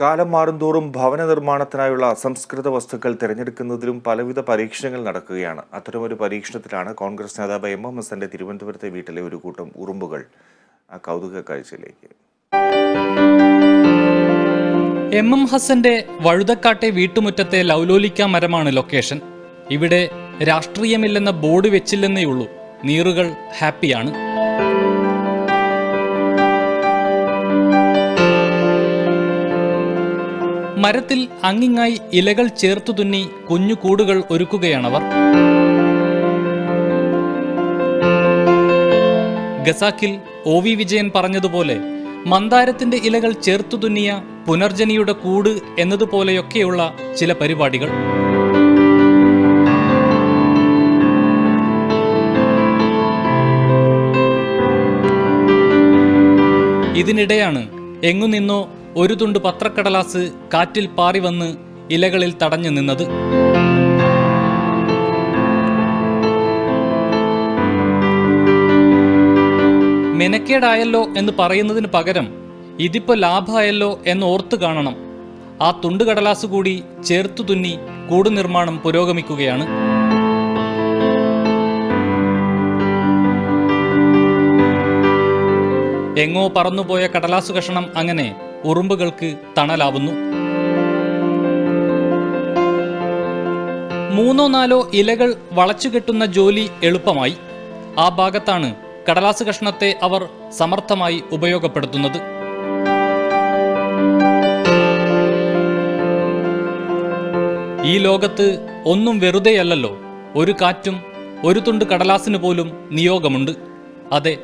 കാലം മാറുംതോറും ഭവന നിർമ്മാണത്തിനായുള്ള അസംസ്കൃത വസ്തുക്കൾ തിരഞ്ഞെടുക്കുന്നതിലും പലവിധ പരീക്ഷണങ്ങൾ നടക്കുകയാണ്. അത്തരമൊരു പരീക്ഷണത്തിലാണ് കോൺഗ്രസ് നേതാവ് എം. എം. ഹസന്റെ തിരുവനന്തപുരത്തെ വീട്ടിലെ ഒരു കൂട്ടം ഉറുമ്പുകൾ. ആ കൗതുക കാഴ്ചയിലേക്ക്. എം. എം. ഹസന്റെ വഴുതക്കാട്ടെ വീട്ടുമുറ്റത്തെ ലൗലോലിക്ക മരമാണ് ലൊക്കേഷൻ. ഇവിടെ രാഷ്ട്രീയമില്ലെന്ന ബോർഡ് വെച്ചില്ലെന്നേ ഉള്ളൂ നീറുകൾ ഹാപ്പിയാണ്. മരത്തിൽ അങ്ങിങ്ങായി ഇലകൾ ചേർത്തു തുന്നി കുഞ്ഞു കൂടുകൾ ഒരുക്കുകയാണവർ. ഗസാക്കിൽ ഒ വി വിജയൻ പറഞ്ഞതുപോലെ മന്ദാരത്തിന്റെ ഇലകൾ ചേർത്തു തുന്നിയ പുനർജനിയുടെ കൂട് എന്നതുപോലെയൊക്കെയുള്ള ചില പരിപാടികൾ. ഇതിനിടെയാണ് എങ്ങു നിന്നോ ഒരു തുണ്ട് പത്രക്കടലാസ് കാറ്റിൽ പാറി വന്ന് ഇലകളിൽ തടഞ്ഞു നിന്നത്. മെനക്കേടായല്ലോ എന്ന് പറയുന്നതിന് പകരം ഇതിപ്പോ ലാഭമായല്ലോ എന്ന് ഓർത്തു കാണണം. ആ തുണ്ടുകടലാസ് കൂടി ചേർത്തു തുന്നി കൂടു നിർമ്മാണം പുരോഗമിക്കുകയാണ്. എങ്ങോ പറന്നുപോയ കടലാസു കഷണം അങ്ങനെ ഉറുമ്പുകൾക്ക് തണലാവുന്നു. മൂന്നോ നാലോ ഇലകൾ വളച്ചുകെട്ടുന്ന ജോലി എളുപ്പമായി. ആ ഭാഗത്താണ് കടലാസ് കഷ്ണത്തെ അവർ സമർത്ഥമായി ഉപയോഗപ്പെടുത്തുന്നത്. ഈ ലോകത്ത് ഒന്നും വെറുതെയല്ലല്ലോ ഒരു കാറ്റും ഒരു തുണ്ട് കടലാസിന് പോലും നിയോഗമുണ്ട്. അതെ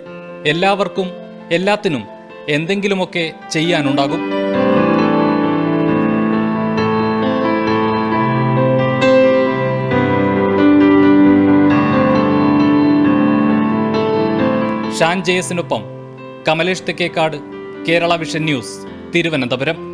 എല്ലാവർക്കും എല്ലാത്തിനും എന്തെങ്കിലുമൊക്കെ ചെയ്യാനുണ്ടാകും. ഷാൻ ജയസിനൊപ്പം കമലേഷ് തെക്കേക്കാട് കേരള വിഷൻ ന്യൂസ് തിരുവനന്തപുരം.